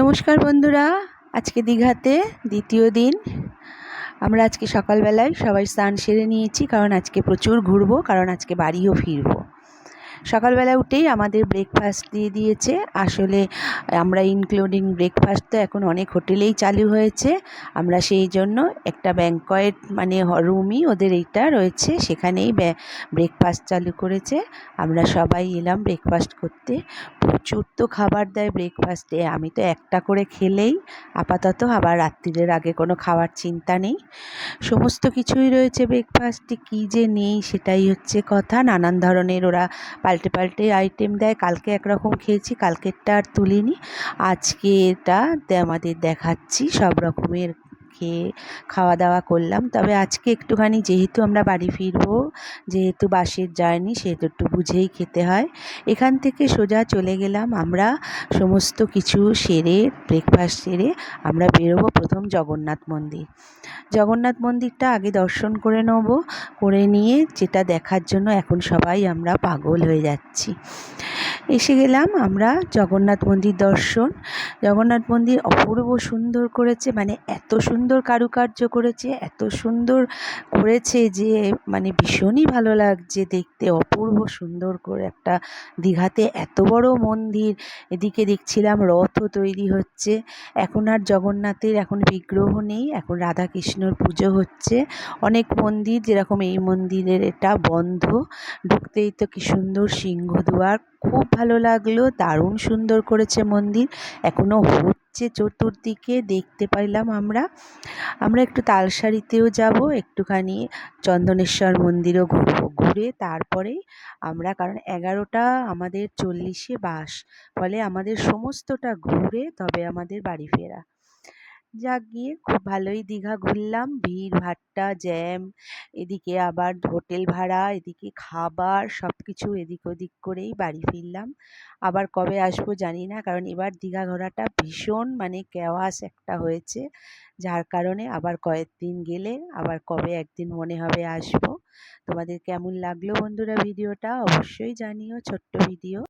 নমস্কার বন্ধুরা, আজকে দীঘাতে দ্বিতীয় দিন। আমরা আজকে সকালবেলায় সবাই স্নান সেরে নিয়েছি, কারণ আজকে প্রচুর ঘুরবো, কারণ আজকে বাড়িও ফিরবো। সকালবেলা উঠেই আমাদের ব্রেকফাস্ট দিয়ে দিয়েছে। আসলে আমরা ইনক্লুডিং ব্রেকফাস্ট তো এখন অনেক হোটেলেই চালু হয়েছে। আমরা সেই জন্য একটা ব্যাঙ্কয়েট মানে রুমই ওদের এইটা রয়েছে। সেখানেই ব্রেকফাস্ট চালু করেছে। আমরা সবাই এলাম ব্রেকফাস্ট করতে। প্রচুর তো খাবার দেয় ব্রেকফাস্টে আমি তো একটা করে খেলেই আপাতত আবার রাত্রিরের আগে কোনো খাওয়ার চিন্তা নেই। সমস্ত কিছুই রয়েছে ব্রেকফাস্টে কী যে নেই সেটাই হচ্ছে কথা। নানান ধরনের ওরা পাল্টে পাল্টে আইটেম দেয়। কালকে একরকম খেয়েছি, কালকেরটা আর তুলিনি। আজকে এটা আমাদের দেখাচ্ছি, সব রকমের খেয়ে খাওয়া দাওয়া করলাম। তবে আজকে একটুখানি যেহেতু আমরা বাড়ি ফিরবো, যেহেতু বাসের জার্নি, সেহেতু একটু বুঝেই খেতে হয়। এখান থেকে সোজা চলে গেলাম আমরা সমস্ত কিছু সেরে ব্রেকফাস্ট সেরে আমরা বেরোবো প্রথম জগন্নাথ মন্দির। জগন্নাথ মন্দিরটা আগে দর্শন করে নেব, করে নিয়ে যেটা দেখার জন্য এখন সবাই আমরা পাগল হয়ে যাচ্ছি। এসে গেলাম আমরা জগন্নাথ মন্দির দর্শন। জগন্নাথ মন্দির অপূর্ব সুন্দর করেছে মানে এত সুন্দর কারুকার্য করেছে, এত সুন্দর করেছে যে মানে ভীষণই ভালো লাগছে দেখতে। অপূর্ব সুন্দর করে একটা দীঘাতে এত বড় মন্দির, এদিকে দেখছিলাম রথও তৈরি হচ্ছে। এখন আর জগন্নাথের এখন বিগ্রহ নেই, এখন রাধাকৃষ্ণর পুজো হচ্ছে। অনেক মন্দির, যেরকম এই মন্দিরের এটা বন্ধ। ঢুকতেই তো কি সুন্দর সিংহদুয়ার, খুব ভালো লাগল, দারুণ সুন্দর করেছে মন্দির। এখনও হচ্ছে চতুর্দিকে দেখতে পাইলাম আমরা। আমরা একটু তালসারিতেও যাব, একটুখানি চন্দনেশ্বর মন্দিরও ঘুরবো, ঘুরে তারপরে আমরা, কারণ এগারোটা আমাদের চল্লিশে বাস, ফলে আমাদের সমস্তটা ঘুরে তবে আমাদের বাড়ি ফেরা। যাক গিয়ে, খুব ভালোই দীঘা ঘুরলাম। ভিড়, ভাট্টা, জ্যাম, এদিকে আবার হোটেল ভাড়া, এদিকে খাবার সব কিছু এদিক ওদিক করেই বাড়ি ফিরলাম। আবার কবে আসব জানি না, কারণ এবার দীঘা ঘোরাটা ভীষণ মানে কেওয়াস একটা হয়েছে। যার কারণে আবার কয়েকদিন গেলে আবার কবে একদিন মনে হবে আসব। তোমাদের কেমন লাগল বন্ধুরা ভিডিওটা অবশ্যই জানিও, ছোট্ট ভিডিও।